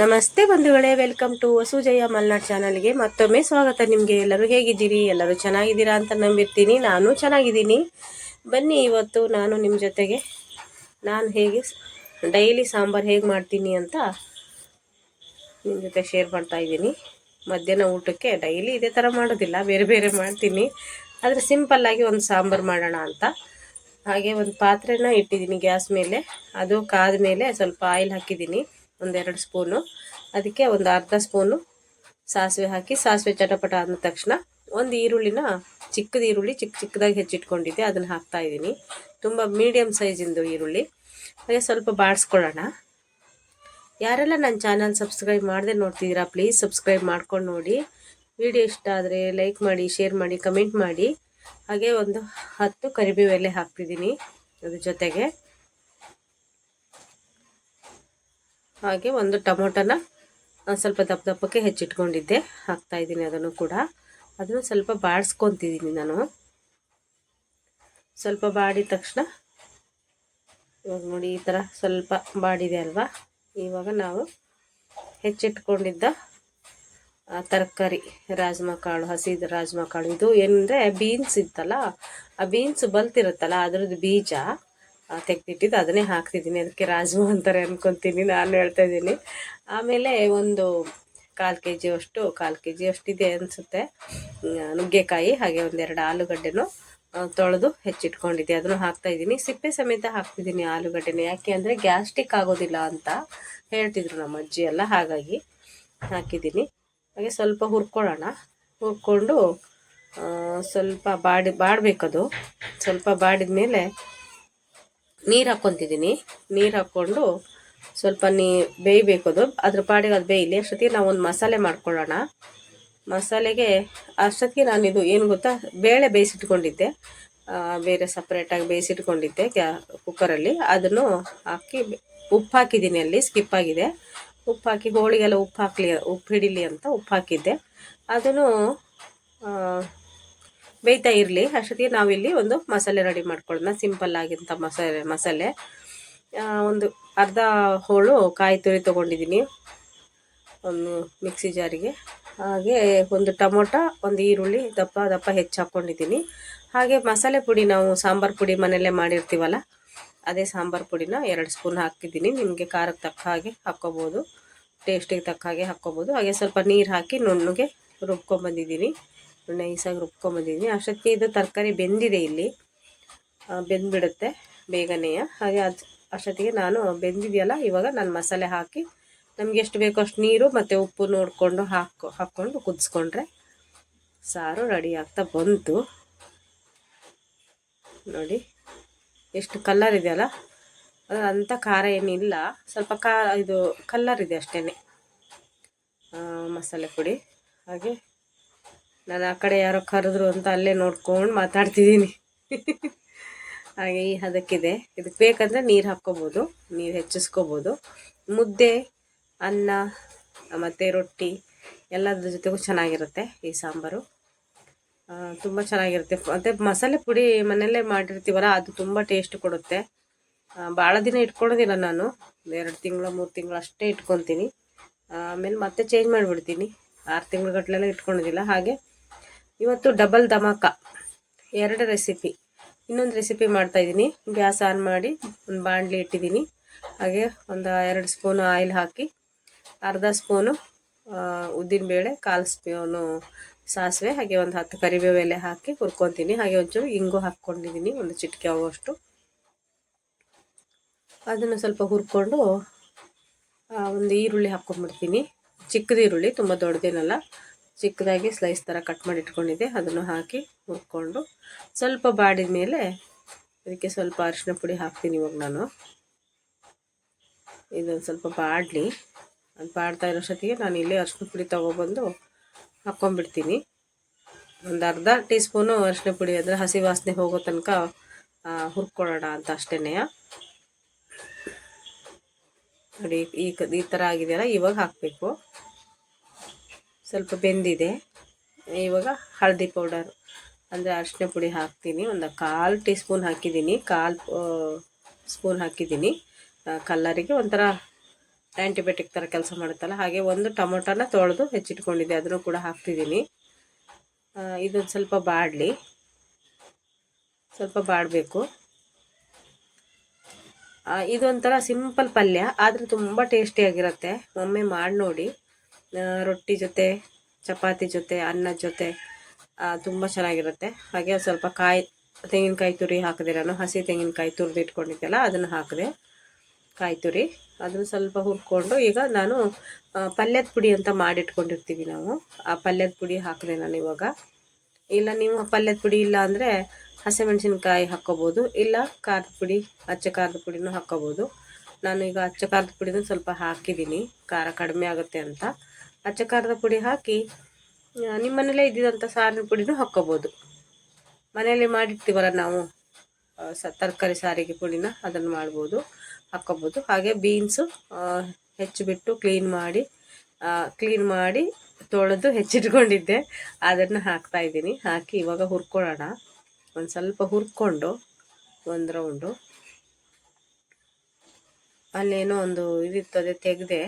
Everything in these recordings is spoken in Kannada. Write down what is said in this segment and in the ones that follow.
ನಮಸ್ತೆ ಬಂಧುಗಳೇ, ವೆಲ್ಕಮ್ ಟು ವಸುಜಯ ಮಲ್ನಾಡ್ ಚಾನಲ್ಗೆ ಮತ್ತೊಮ್ಮೆ ಸ್ವಾಗತ. ನಿಮಗೆ ಎಲ್ಲರೂ ಹೇಗಿದ್ದೀರಿ? ಎಲ್ಲರೂ ಚೆನ್ನಾಗಿದ್ದೀರಾ ಅಂತ ನಂಬಿರ್ತೀನಿ. ನಾನು ಚೆನ್ನಾಗಿದ್ದೀನಿ. ಬನ್ನಿ ಇವತ್ತು ನಾನು ನಿಮ್ಮ ಜೊತೆಗೆ. ನಾನು ಹೇಗೆ ಡೈಲಿ ಸಾಂಬಾರು ಹೇಗೆ ಮಾಡ್ತೀನಿ ಅಂತ ನಿಮ್ಮ ಜೊತೆ ಶೇರ್ ಮಾಡ್ತಾ ಇದ್ದೀನಿ. ಮಧ್ಯಾಹ್ನ ಊಟಕ್ಕೆ ಡೈಲಿ ಇದೇ ಥರ ಮಾಡೋದಿಲ್ಲ, ಬೇರೆ ಬೇರೆ ಮಾಡ್ತೀನಿ. ಆದರೆ ಸಿಂಪಲ್ಲಾಗಿ ಒಂದು ಸಾಂಬಾರು ಮಾಡೋಣ ಅಂತ. ಹಾಗೆ ಒಂದು ಪಾತ್ರೆನ ಇಟ್ಟಿದ್ದೀನಿ ಗ್ಯಾಸ್ ಮೇಲೆ. ಅದು ಕಾದ ಮೇಲೆ ಸ್ವಲ್ಪ ಆಯಿಲ್ ಹಾಕಿದ್ದೀನಿ. ಒಂದೆರಡು ಸ್ಪೂನು. ಅದಕ್ಕೆ ಒಂದು ಅರ್ಧ ಸ್ಪೂನು ಸಾಸಿವೆ ಹಾಕಿ, ಸಾಸಿವೆ ಚಟಪಟ ಅಂದ ತಕ್ಷಣ ಒಂದು ಈರುಳ್ಳಿನ ಚಿಕ್ಕದ ಈರುಳ್ಳಿ ಚಿಕ್ಕ ಚಿಕ್ಕದಾಗಿ ಹೆಚ್ಚಿಟ್ಕೊಂಡಿದ್ದೆ, ಅದನ್ನು ಹಾಕ್ತಾ ಇದ್ದೀನಿ. ತುಂಬ ಮೀಡಿಯಮ್ ಸೈಜಿಂದು ಈರುಳ್ಳಿ. ಹಾಗೆ ಸ್ವಲ್ಪ ಬಾಡಿಸ್ಕೊಳ್ಳೋಣ. ಯಾರೆಲ್ಲ ನನ್ನ ಚಾನಲ್ ಸಬ್ಸ್ಕ್ರೈಬ್ ಮಾಡದೆ ನೋಡ್ತಿದ್ದೀರಾ ಪ್ಲೀಸ್ ಸಬ್ಸ್ಕ್ರೈಬ್ ಮಾಡ್ಕೊಂಡು ನೋಡಿ. ವಿಡಿಯೋ ಇಷ್ಟ ಆದರೆ ಲೈಕ್ ಮಾಡಿ ಶೇರ್ ಮಾಡಿ ಕಮೆಂಟ್ ಮಾಡಿ. ಹಾಗೆ ಒಂದು ಹತ್ತು ಕರಿಬೇವು ಎಲೆ ಹಾಕ್ತಿದ್ದೀನಿ ಅದ್ರ ಜೊತೆಗೆ. ಹಾಗೆ ಒಂದು ಟೊಮೊಟೊನ ಸ್ವಲ್ಪ ದಪ್ಪ ದಪ್ಪಕ್ಕೆ ಹೆಚ್ಚಿಟ್ಕೊಂಡಿದ್ದೆ. ಹಾಕ್ತಾ ಇದ್ದೀನಿ ಅದನ್ನು ಕೂಡ. ಅದನ್ನು ಸ್ವಲ್ಪ ಬಾಡಿಸ್ಕೊತಿದ್ದೀನಿ ನಾನು. ಸ್ವಲ್ಪ ಬಾಡಿದ ತಕ್ಷಣ, ಇವಾಗ ನೋಡಿ ಈ ಥರ ಸ್ವಲ್ಪ ಬಾಡಿದೆ ಅಲ್ವಾ? ಇವಾಗ ನಾವು ಹೆಚ್ಚಿಟ್ಕೊಂಡಿದ್ದ ತರಕಾರಿ, ರಾಜ್ಮಾ ಕಾಳು, ಹಸಿದ ರಾಜ್ಮಾ ಕಾಳು. ಇದು ಏನಂದರೆ ಬೀನ್ಸ್ ಇತ್ತಲ್ಲ? ಆ ಬೀನ್ಸ್ ಬಲ್ತಿರುತ್ತಲ್ಲ, ಅದರದ್ದು ಬೀಜ. ತೆಗೆದಿಟ್ಟಿದ್ದು. ಅದನ್ನೇ ಹಾಕ್ತಿದ್ದೀನಿ. ಅದಕ್ಕೆ ರಾಜ್ಮಾ ಅಂತಾರೆ ಅನ್ಕೊತೀನಿ. ನಾನು ಹೇಳ್ತಾ ಇದ್ದೀನಿ. ಆಮೇಲೆ ಒಂದು ಕಾಲು ಕೆ ಜಿ ಅಷ್ಟು, ಕಾಲು ಕೆ ಜಿ ಅಷ್ಟಿದೆ ಅನಿಸುತ್ತೆ. ನುಗ್ಗೆಕಾಯಿ, ಹಾಗೆ ಒಂದೆರಡು ಆಲೂಗಡ್ಡೆನೂ ತೊಳೆದು ಹೆಚ್ಚಿಟ್ಕೊಂಡಿದ್ದೆ. ಅದನ್ನು ಹಾಕ್ತಾ ಇದ್ದೀನಿ. ಸಿಪ್ಪೆ ಸಮೇತ ಹಾಕ್ತಿದ್ದೀನಿ ಆಲೂಗಡ್ಡೆನ. ಯಾಕೆ ಅಂದರೆ ಗ್ಯಾಸ್ಟ್ರಿಕ್ ಆಗೋದಿಲ್ಲ ಅಂತ ಹೇಳ್ತಿದ್ರು ನಮ್ಮ ಅಜ್ಜಿ ಎಲ್ಲ. ಹಾಗಾಗಿ ಹಾಕಿದ್ದೀನಿ. ಹಾಗೆ ಸ್ವಲ್ಪ ಹುರ್ಕೊಳ್ಳೋಣ. ಹುರ್ಕೊಂಡು ಸ್ವಲ್ಪ ಬಾಡಿ, ಬಾಡಬೇಕದು. ಸ್ವಲ್ಪ ಬಾಡಿದ ಮೇಲೆ ನೀರು ಹಾಕ್ಕೊತಿದ್ದೀನಿ ನೀರು ಹಾಕ್ಕೊಂಡು ಸ್ವಲ್ಪ ನೀ ಬೇಯಬೇಕು ಅದು. ಅದ್ರ ಪಾಡಿಗೆ ಅದು ಬೇಯಲಿ. ಅಷ್ಟೊತ್ತಿಗೆ ನಾವು ಒಂದು ಮಸಾಲೆ ಮಾಡ್ಕೊಳ್ಳೋಣ. ಮಸಾಲೆಗೆ ಅಷ್ಟೊತ್ತಿಗೆ ಇದು ಏನು ಗೊತ್ತಾ? ಬೇಳೆ ಬೇಯಿಸಿಟ್ಕೊಂಡಿದ್ದೆ. ಬೇರೆ ಸಪ್ರೇಟಾಗಿ ಬೇಯಿಸಿಟ್ಕೊಂಡಿದ್ದೆ ಗ್ಯಾ ಕುಕ್ಕರಲ್ಲಿ ಅದನ್ನು ಹಾಕಿ ಉಪ್ಪು ಹಾಕಿದ್ದೀನಿ ಅಲ್ಲಿ. ಸ್ಕಿಪ್ ಆಗಿದೆ. ಉಪ್ಪು ಹಾಕಿ, ಹೋಳಿಗೆಲ್ಲ ಉಪ್ಪು ಹಾಕಲಿ, ಉಪ್ಪು ಹಿಡಿಲಿ ಅಂತ ಉಪ್ಪು ಹಾಕಿದ್ದೆ. ಅದನ್ನು ಬೇಯ್ತಾ ಇರಲಿ. ಅಷ್ಟೊತ್ತಿಗೆ ನಾವಿಲ್ಲಿ ಒಂದು ಮಸಾಲೆ ರೆಡಿ ಮಾಡ್ಕೊಳ್ಳೋಣ. ಸಿಂಪಲ್ ಆಗಿಂತ ಮಸಾಲೆ ಮಸಾಲೆ. ಒಂದು ಅರ್ಧ ಹೋಳು ಕಾಯಿ ತುರಿ ತೊಗೊಂಡಿದ್ದೀನಿ ಒಂದು ಮಿಕ್ಸಿ ಜಾರಿಗೆ ಹಾಗೆ ಒಂದು ಟೊಮೊಟೊ, ಒಂದು ಈರುಳ್ಳಿ, ದಪ್ಪ ದಪ್ಪ ಹೆಚ್ಚು ಹಾಕ್ಕೊಂಡಿದ್ದೀನಿ ಹಾಗೆ ಮಸಾಲೆ ಪುಡಿ ನಾವು ಸಾಂಬಾರು ಪುಡಿ ಮನೆಯಲ್ಲೇ ಮಾಡಿರ್ತೀವಲ್ಲ, ಅದೇ ಸಾಂಬಾರು ಪುಡಿನ ಎರಡು ಸ್ಪೂನ್ ಹಾಕಿದ್ದೀನಿ ನಿಮಗೆ ಖಾರಕ್ಕೆ ತಕ್ಕ ಹಾಗೆ ಹಾಕ್ಕೋಬೋದು. ಟೇಸ್ಟಿಗೆ ತಕ್ಕ ಹಾಗೆ ಹಾಕ್ಕೋಬೋದು. ಹಾಗೆ ಸ್ವಲ್ಪ ನೀರು ಹಾಕಿ ನುಣ್ಣಗೆ ರುಬ್ಕೊಂಬಂದಿದ್ದೀನಿ ನೈಸಾಗಿ ರುಬ್ಕೊಂಬಂದಿದ್ದೀನಿ. ಅಷ್ಟೊತ್ತಿಗೆ ಇದು ತರಕಾರಿ ಬೆಂದಿದೆ ಇಲ್ಲಿ. ಬೆಂದ್ಬಿಡುತ್ತೆ ಬೇಗನೆ ಹಾಗೆ ಅದು, ಅಷ್ಟೊತ್ತಿಗೆ ನಾನು ಬೆಂದಿದೆಯಲ್ಲ, ಇವಾಗ ನಾನು ಮಸಾಲೆ ಹಾಕಿ ನಮಗೆ ಎಷ್ಟು ಬೇಕೋ ಅಷ್ಟು ನೀರು ಮತ್ತು ಉಪ್ಪು ನೋಡಿಕೊಂಡು ಹಾಕೊ, ಹಾಕ್ಕೊಂಡು ಕುದಿಸ್ಕೊಂಡ್ರೆ ಸಾರು ರೆಡಿ ಆಗ್ತಾ ಬಂತು. ನೋಡಿ, ಎಷ್ಟು ಕಲ್ಲರ್ ಇದೆಯಲ್ಲ? ಅಂಥ ಖಾರ ಏನಿಲ್ಲ. ಸ್ವಲ್ಪ ಕಾ ಇದು ಕಲ್ಲರ್ ಇದೆ ಅಷ್ಟೇ ಮಸಾಲೆ ಪುಡಿ. ಹಾಗೆ ನಾನು ಆ ಕಡೆ ಯಾರೋ ಕರೆದ್ರು ಅಂತ ಅಲ್ಲೇ ನೋಡ್ಕೊಂಡು ಮಾತಾಡ್ತಿದ್ದೀನಿ. ಹಾಗೆ ಈ ಹದಕ್ಕಿದೆ. ಇದಕ್ಕೆ ಬೇಕಂದರೆ ನೀರು ಹಾಕ್ಕೋಬೋದು, ನೀರು ಹೆಚ್ಚಿಸ್ಕೋಬೋದು. ಮುದ್ದೆ, ಅನ್ನ, ಮತ್ತು ರೊಟ್ಟಿ ಎಲ್ಲದ್ರ ಜೊತೆಗೂ ಚೆನ್ನಾಗಿರುತ್ತೆ ಈ ಸಾಂಬಾರು. ತುಂಬ ಚೆನ್ನಾಗಿರುತ್ತೆ. ಮತ್ತು ಮಸಾಲೆ ಪುಡಿ ಮನೆಯಲ್ಲೇ ಮಾಡಿರ್ತೀವಲ್ಲ, ಅದು ತುಂಬ ಟೇಸ್ಟ್ ಕೊಡುತ್ತೆ. ಭಾಳ ದಿನ ಇಟ್ಕೊಳೋದಿಲ್ಲ ನಾನು. ಎರಡು ತಿಂಗಳು, ಮೂರು ತಿಂಗಳು ಅಷ್ಟೇ ಇಟ್ಕೊತೀನಿ. ಆಮೇಲೆ ಮತ್ತೆ ಚೇಂಜ್ ಮಾಡಿಬಿಡ್ತೀನಿ. ಆರು ತಿಂಗಳು ಗಟ್ಟಲೆಲ್ಲ ಹಾಗೆ ಇವತ್ತು ಡಬಲ್ ಧಮಾಕ. ಎರಡು ರೆಸಿಪಿ ಇನ್ನೊಂದು ರೆಸಿಪಿ ಮಾಡ್ತಾಯಿದ್ದೀನಿ ಗ್ಯಾಸ್ ಆನ್ ಮಾಡಿ ಒಂದು ಬಾಣಲಿ ಇಟ್ಟಿದ್ದೀನಿ. ಹಾಗೆ ಒಂದು ಎರಡು ಸ್ಪೂನು ಆಯಿಲ್ ಹಾಕಿ, ಅರ್ಧ ಸ್ಪೂನು ಉದ್ದಿನಬೇಳೆ ಕಾಲು ಸ್ಪೂನು ಸಾಸಿವೆ, ಹಾಗೆ ಒಂದು ಹತ್ತು ಕರಿಬೇವು ಎಲೆ ಹಾಕಿ ಹುರ್ಕೊತೀನಿ. ಹಾಗೆ ಒಂಚೂರು ಇಂಗು ಹಾಕ್ಕೊಂಡಿದ್ದೀನಿ. ಒಂದು ಚಿಟಿಕೆ ಆಗುವಷ್ಟು. ಅದನ್ನು ಸ್ವಲ್ಪ ಹುರ್ಕೊಂಡು ಒಂದು ಈರುಳ್ಳಿ ಹಾಕ್ಕೊಂಡ್ಬಿಡ್ತೀನಿ. ಚಿಕ್ಕದ ಈರುಳ್ಳಿ ತುಂಬ ದೊಡ್ಡದೇನಲ್ಲ. ಚಿಕ್ಕದಾಗಿ ಸ್ಲೈಸ್ ಥರ ಕಟ್ ಮಾಡಿ ಇಟ್ಕೊಂಡಿದ್ದೆ. ಅದನ್ನು ಹಾಕಿ ಹುರ್ಕೊಂಡು ಸ್ವಲ್ಪ ಬಾಡಿದ ಮೇಲೆ ಅದಕ್ಕೆ ಸ್ವಲ್ಪ ಅರಿಶಿನ ಪುಡಿ ಹಾಕ್ತೀನಿ ಇವಾಗ ನಾನು. ಇದೊಂದು ಸ್ವಲ್ಪ ಬಾಡಲಿ. ಅದು ಬಾಡ್ತಾ ಇರೋಷ್ಟೊತ್ತಿಗೆ ನಾನು ಇಲ್ಲಿ ಅರಿಶಿನ ಪುಡಿ ತೊಗೊಬಂದು ಹಾಕ್ಕೊಂಡ್ಬಿಡ್ತೀನಿ. ಒಂದು ಅರ್ಧ ಟೀ ಸ್ಪೂನು ಅರಿಶಿನ ಪುಡಿ ಅಂದರೆ ಹಸಿ ವಾಸನೆ ಹೋಗೋ ತನಕ ಹುರ್ಕೊಳ್ಳೋಣ ಅಂತ ಅಷ್ಟೇ ನೋಡಿ, ಈ ಈ ಥರ ಆಗಿದೆಯಲ್ಲ, ಇವಾಗ ಹಾಕಬೇಕು. ಸ್ವಲ್ಪ ಬೆಂದಿದೆ. ಇವಾಗ ಹಳದಿ ಪೌಡರ್ ಅಂದರೆ ಅರಿಶಿನ ಪುಡಿ ಹಾಕ್ತೀನಿ. ಒಂದು ಕಾಲು ಟೀ ಸ್ಪೂನ್ ಹಾಕಿದ್ದೀನಿ. ಕಾಲು ಸ್ಪೂನ್ ಹಾಕಿದ್ದೀನಿ. ಕಲ್ಲರಿಗೆ ಒಂಥರ ಆ್ಯಂಟಿಬಯೋಟಿಕ್ ಥರ ಕೆಲಸ ಮಾಡುತ್ತಲ್ಲ, ಹಾಗೆ ಒಂದು ಟೊಮೊಟೊನ ತೊಳೆದು ಹೆಚ್ಚಿಟ್ಕೊಂಡಿದ್ದೆ. ಅದನ್ನು ಕೂಡ ಹಾಕ್ತಿದ್ದೀನಿ. ಇದೊಂದು ಸ್ವಲ್ಪ ಬಾಡಲಿ. ಸ್ವಲ್ಪ ಬಾಡಬೇಕು. ಇದೊಂಥರ ಸಿಂಪಲ್ ಪಲ್ಯ, ಆದರೆ ತುಂಬ ಟೇಸ್ಟಿಯಾಗಿರುತ್ತೆ ಒಮ್ಮೆ ಮಾಡಿ ನೋಡಿ ರೊಟ್ಟಿ ಜೊತೆ, ಚಪಾತಿ ಜೊತೆ ಅನ್ನದ ಜೊತೆ ತುಂಬ ಚೆನ್ನಾಗಿರುತ್ತೆ. ಹಾಗೆ ಸ್ವಲ್ಪ ಕಾಯಿ, ತೆಂಗಿನಕಾಯಿ ತುರಿ ಹಾಕಿದೆ ನಾನು ಹಸಿ ತೆಂಗಿನಕಾಯಿ ತುರಿದು ಇಟ್ಕೊಂಡಿದ್ದೆಲ್ಲ ಅದನ್ನು ಹಾಕಿದೆ. ಕಾಯಿ ತುರಿ, ಅದನ್ನು ಸ್ವಲ್ಪ ಹುರ್ಕೊಂಡು ಈಗ ನಾನು ಪಲ್ಯದ ಪುಡಿ ಅಂತ ಮಾಡಿಟ್ಕೊಂಡಿರ್ತೀವಿ ನಾವು. ಆ ಪಲ್ಯದ ಪುಡಿ ಹಾಕಿದೆ ನಾನು ಇವಾಗ. ಇಲ್ಲ, ನೀವು ಪಲ್ಯದ ಪುಡಿ ಇಲ್ಲ ಅಂದರೆ ಹಸಿಮೆಣಸಿನ್ಕಾಯಿ ಹಾಕ್ಕೋಬೋದು ಇಲ್ಲ, ಖಾರದ ಪುಡಿ, ಅಚ್ಚ ಖಾರದ ಪುಡಿನೂ ಹಾಕ್ಕೋಬೋದು ನಾನು ಈಗ ಅಚ್ಚ ಖಾರದ ಪುಡಿನೂ ಸ್ವಲ್ಪ ಹಾಕಿದ್ದೀನಿ ಖಾರ ಕಡಿಮೆ ಆಗುತ್ತೆ ಅಂತ. ಅಚ್ಚ ಖಾರದ ಪುಡಿ ಹಾಕಿ ನಿಮ್ಮ ಮನೇಲೇ ಇದ್ದಿದ್ದಂಥ ಸಾರಿನ ಪುಡಿನೂ ಹಾಕ್ಕೋಬೋದು. ಮನೆಯಲ್ಲಿ ಮಾಡಿರ್ತೀವಲ್ಲ ನಾವು ಸ, ತರಕಾರಿ ಸಾರಿಗೆ ಪುಡಿನ ಅದನ್ನು ಮಾಡ್ಬೋದು, ಹಾಕ್ಕೋಬೋದು. ಹಾಗೆ ಬೀನ್ಸು ಹೆಚ್ಚಿಬಿಟ್ಟು ಕ್ಲೀನ್ ಮಾಡಿ ಕ್ಲೀನ್ ಮಾಡಿ ತೊಳೆದು ಹೆಚ್ಚಿಟ್ಕೊಂಡಿದ್ದೆ. ಅದನ್ನು ಹಾಕ್ತಾ ಇದ್ದೀನಿ. ಹಾಕಿ ಇವಾಗ ಹುರ್ಕೊಳ್ಳೋಣ. ಒಂದು ಸ್ವಲ್ಪ ಹುರ್ಕೊಂಡು, ಒಂದು ರೌಂಡು. ಅಲ್ಲೇನೋ ಒಂದು ಇದಿತ್ತು, ಅದೇ ತೆಗೆದೆ.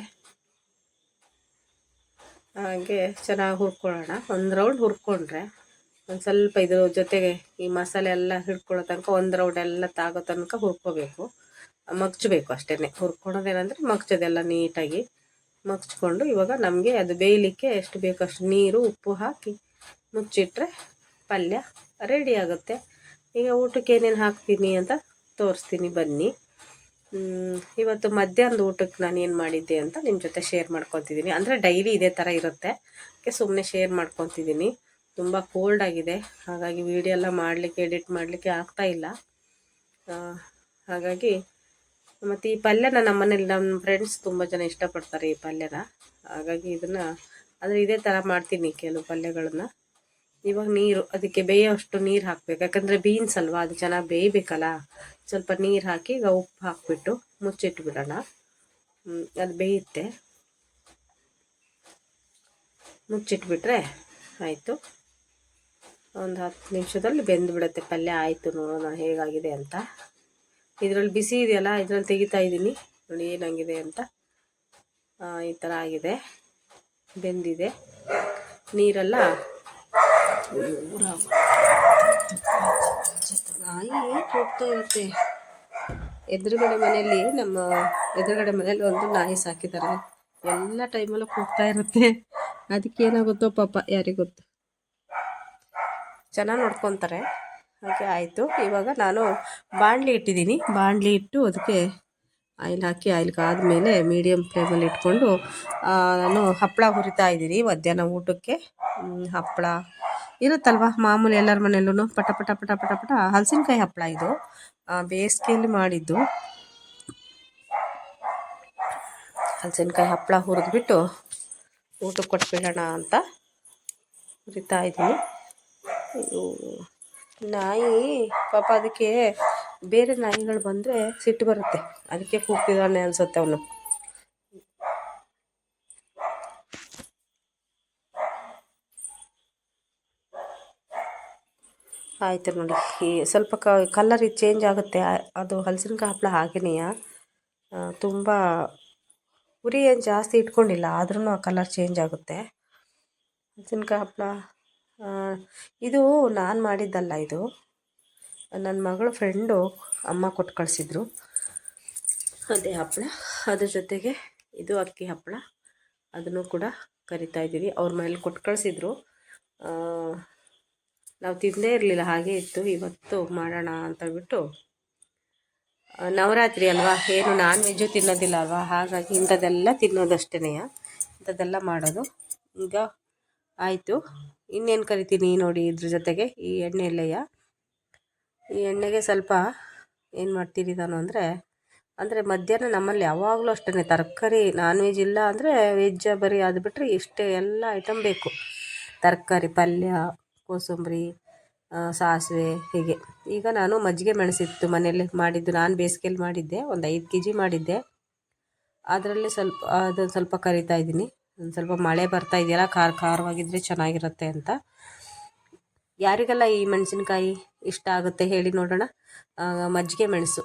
ಹಾಗೆ ಚೆನ್ನಾಗಿ ಹುರ್ಕೊಳ್ಳೋಣ. ಒಂದು ರೌಂಡ್ ಹುರ್ಕೊಂಡ್ರೆ ಒಂದು ಸ್ವಲ್ಪ ಇದ್ರ ಜೊತೆಗೆ ಈ ಮಸಾಲೆ ಎಲ್ಲ ಹಿಡ್ಕೊಳ್ಳೋ ತನಕ ಒಂದು ರೌಂಡ್ ಎಲ್ಲ ತಾಗೋ ತನಕ ಹುರ್ಕೋಬೇಕು. ಮಗ್ಚಬೇಕು ಅಷ್ಟೇ ಹುರ್ಕೊಳೋದೇನಂದ್ರೆ ಮಗ್ಚೋದೆಲ್ಲ ನೀಟಾಗಿ ಮಗ್ಚ್ಕೊಂಡು ಇವಾಗ ನಮಗೆ ಅದು ಬೇಯಲಿಕ್ಕೆ ಎಷ್ಟು ಬೇಕು ಅಷ್ಟು ನೀರು, ಉಪ್ಪು ಹಾಕಿ ಮುಚ್ಚಿಟ್ರೆ ಪಲ್ಯ ರೆಡಿ ಆಗುತ್ತೆ. ಈಗ ಊಟಕ್ಕೆ ಏನೇನು ಹಾಕ್ತೀನಿ ಅಂತ ತೋರಿಸ್ತೀನಿ. ಬನ್ನಿ. ಇವತ್ತು ಮಧ್ಯಾಹ್ನದ ಊಟಕ್ಕೆ ನಾನು ಏನು ಮಾಡಿದ್ದೆ ಅಂತ ನಿಮ್ಮ ಜೊತೆ ಶೇರ್ ಮಾಡ್ಕೊತಿದ್ದೀನಿ ಅಂದರೆ ಡೈಲಿ ಇದೇ ಥರ ಇರುತ್ತೆ. ಸುಮ್ಮನೆ ಶೇರ್ ಮಾಡ್ಕೊತಿದ್ದೀನಿ ತುಂಬ ಕೋಲ್ಡ್ ಆಗಿದೆ. ಹಾಗಾಗಿ ವೀಡಿಯೋ ಎಲ್ಲ ಮಾಡಲಿಕ್ಕೆ ಎಡಿಟ್ ಮಾಡಲಿಕ್ಕೆ ಇಲ್ಲ. ಹಾಗಾಗಿ ಮತ್ತು ಈ ಪಲ್ಯನ ನಮ್ಮ ಮನೇಲಿ ನಮ್ಮ ಫ್ರೆಂಡ್ಸ್ ತುಂಬ ಜನ ಇಷ್ಟಪಡ್ತಾರೆ ಈ ಪಲ್ಯನ. ಹಾಗಾಗಿ ಇದನ್ನು, ಅಂದರೆ ಇದೇ ಥರ ಮಾಡ್ತೀನಿ ಕೆಲವು ಪಲ್ಯಗಳನ್ನ. ಇವಾಗ ನೀರು, ಅದಕ್ಕೆ ಬೇಯೋಷ್ಟು ನೀರು ಹಾಕಬೇಕು. ಯಾಕಂದರೆ ಬೀನ್ಸ್ ಅಲ್ವಾ, ಅದು ಚೆನ್ನಾಗಿ ಬೇಯಬೇಕಲ್ಲ. ಸ್ವಲ್ಪ ನೀರು ಹಾಕಿ ಈಗ ಉಪ್ಪು ಹಾಕಿಬಿಟ್ಟು ಮುಚ್ಚಿಟ್ಬಿಡೋಣ. ಅದು ಬೇಯುತ್ತೆ. ಮುಚ್ಚಿಟ್ಬಿಟ್ರೆ ಆಯಿತು. ಒಂದು ಹತ್ತು ನಿಮಿಷದಲ್ಲಿ ಬೆಂದುಬಿಡುತ್ತೆ. ಪಲ್ಯ ಆಯಿತು ನೋಡೋಣ ಹೇಗಾಗಿದೆ ಅಂತ. ಇದರಲ್ಲಿ ಬಿಸಿ ಇದೆಯಲ್ಲ, ಇದರಲ್ಲಿ ತೆಗಿತಾ ಇದ್ದೀನಿ. ನೋಡಿ ಏನಾಗಿದೆ ಅಂತ. ಈ ಥರ ಆಗಿದೆ. ಬೆಂದಿದೆ. ನೀರೆಲ್ಲ ನಾಯಿ ಹೋಗ್ತಾ ಇರುತ್ತೆ ಎದುರುಗಡೆ ಮನೆಯಲ್ಲಿ ನಮ್ಮ ಎದುರುಗಡೆ ಮನೆಯಲ್ಲಿ ಒಂದು ನಾಯಿ ಸಾಕಿದ್ದಾರೆ. ಎಲ್ಲ ಟೈಮಲ್ಲೂ ಕೂಗ್ತಾ ಇರುತ್ತೆ. ಅದಕ್ಕೆ ಏನಾಗುತ್ತೋ ಪಾಪ ಯಾರಿಗೆ ಗೊತ್ತು. ಚೆನ್ನಾಗಿ ನೋಡ್ಕೊತಾರೆ. ಹಾಗೆ ಆಯಿತು. ಇವಾಗ ನಾನು ಬಾಣಲಿ ಇಟ್ಟಿದ್ದೀನಿ. ಬಾಣಲಿ ಇಟ್ಟು ಅದಕ್ಕೆ ಆಯಿಲ್ ಹಾಕಿ ಆಯಿಲ್ ಆದಮೇಲೆ ಮೀಡಿಯಮ್ ಫ್ಲೇಮಲ್ಲಿ ಇಟ್ಕೊಂಡು ನಾನು ಹಪ್ಪಳ ಹುರಿತಾ ಇದ್ದೀನಿ ಮಧ್ಯಾಹ್ನ ಊಟಕ್ಕೆ. ಹಪ್ಪಳ ಇರುತ್ತಲ್ವ? ಮಾಮೂಲಿ ಎಲ್ಲರ ಮನೆಯಲ್ಲೂ ಪಟ ಪಟ ಪಟ ಪಟ ಪಟ. ಹಲಸಿನಕಾಯಿ ಹಪ್ಪಳ ಇದು. ಬೇಸಿಗೆಯಲ್ಲಿ ಮಾಡಿದ್ದು. ಹಲಸಿನಕಾಯಿ ಹಪ್ಪಳ ಹುರಿದ್ಬಿಟ್ಟು ಊಟಕ್ಕೆ ಕೊಟ್ಬಿಡೋಣ ಅಂತ ಹುರಿತಾ ಇದ್ದೀನಿ. ನಾಯಿ, ಪಾಪ ಅದಕ್ಕೆ ಬೇರೆ ನಾಯಿಗಳು ಬಂದರೆ ಸಿಟ್ಟು ಬರುತ್ತೆ. ಅದಕ್ಕೆ ಕೂಗ್ತಿದ್ದಾನೆ ಅನಿಸುತ್ತೆ ಅವನು. ಆಯ್ತು ನೋಡಿ. ಈ ಸ್ವಲ್ಪ ಕ ಕಲರ್ ಚೇಂಜ್ ಆಗುತ್ತೆ. ಅದು ಹಲಸಿನಕಾಯಿ ಹಪ್ಪಳ ಹಾಗೆಯೇ ತುಂಬ ಉರಿ ಏನು ಜಾಸ್ತಿ ಇಟ್ಕೊಂಡಿಲ್ಲ ಆದ್ರೂ ಆ ಕಲರ್ ಚೇಂಜ್ ಆಗುತ್ತೆ. ಹಲಸಿನಕಾಯಿ ಹಪ್ಪಳ ಇದು ನಾನು ಮಾಡಿದ್ದಲ್ಲ ಇದು. ನನ್ನ ಮಗಳ ಫ್ರೆಂಡು ಅಮ್ಮ ಕೊಟ್ಟು ಕಳಿಸಿದ್ರು. ಅದೇ ಹಪ್ಪಳ. ಅದ್ರ ಜೊತೆಗೆ ಇದು ಅಕ್ಕಿ ಹಪ್ಪಳ. ಅದನ್ನು ಕೂಡ ಕರಿತಾ ಇದ್ದೀವಿ. ಅವ್ರ ಮನೇಲಿ ಕೊಟ್ಟು ಕಳಿಸಿದ್ರು. ನಾವು ತಿಂದೇ ಇರಲಿಲ್ಲ, ಹಾಗೆ ಇತ್ತು. ಇವತ್ತು ಮಾಡೋಣ ಅಂತ ಹೇಳ್ಬಿಟ್ಟು ನವರಾತ್ರಿ ಅಲ್ವಾ? ಏನು ನಾನ್ ವೆಜ್ಜು ತಿನ್ನೋದಿಲ್ಲ ಅಲ್ವಾ? ಹಾಗಾಗಿ ಇಂಥದ್ದೆಲ್ಲ ತಿನ್ನೋದಷ್ಟೇ ಇಂಥದ್ದೆಲ್ಲ ಮಾಡೋದು. ಈಗ ಆಯಿತು. ಇನ್ನೇನು ಕರಿತೀನಿ ನೋಡಿ ಇದ್ರ ಜೊತೆಗೆ? ಈ ಎಣ್ಣೆ ಇಲ್ಲಯ್ಯ ಈ ಎಣ್ಣೆಗೆ ಸ್ವಲ್ಪ ಏನು ಮಾಡ್ತೀನಿ ನಾನು ಅಂದರೆ ಅಂದರೆ ಮಧ್ಯಾಹ್ನ ನಮ್ಮಲ್ಲಿ ಯಾವಾಗಲೂ ಅಷ್ಟೇ ತರಕಾರಿ, ನಾನ್ ವೆಜ್ ಇಲ್ಲ ಅಂದರೆ ವೆಜ್ಜ ಬರೀ ಅದು ಬಿಟ್ಟರೆ ಇಷ್ಟೇ. ಎಲ್ಲ ಐಟಮ್ ಬೇಕು. ತರಕಾರಿ, ಪಲ್ಯ ಕೋಸಂಬರಿ ಸಾಸಿವೆ ಹೀಗೆ. ಈಗ ನಾನು ಮಜ್ಜಿಗೆ ಮೆಣಸಿತ್ತು ಮನೆಯಲ್ಲಿ ಮಾಡಿದ್ದು. ನಾನು ಬೇಸಿಗೆಯಲ್ಲಿ ಮಾಡಿದ್ದೆ. ಒಂದು ಐದು ಕೆ ಜಿ ಮಾಡಿದ್ದೆ. ಅದರಲ್ಲಿ ಸ್ವಲ್ಪ ಅದನ್ನು ಸ್ವಲ್ಪ ಕರಿತಾ ಇದ್ದೀನಿ. ಒಂದು ಸ್ವಲ್ಪ ಮಳೆ ಬರ್ತಾ ಇದೆಯಲ್ಲ, ಖಾರ ಖಾರವಾಗಿದ್ದರೆ ಚೆನ್ನಾಗಿರುತ್ತೆ ಅಂತ. ಯಾರಿಗೆಲ್ಲ ಈ ಮೆಣಸಿನಕಾಯಿ ಇಷ್ಟ ಆಗುತ್ತೆ ಹೇಳಿ ನೋಡೋಣ. ಮಜ್ಜಿಗೆ ಮೆಣಸು.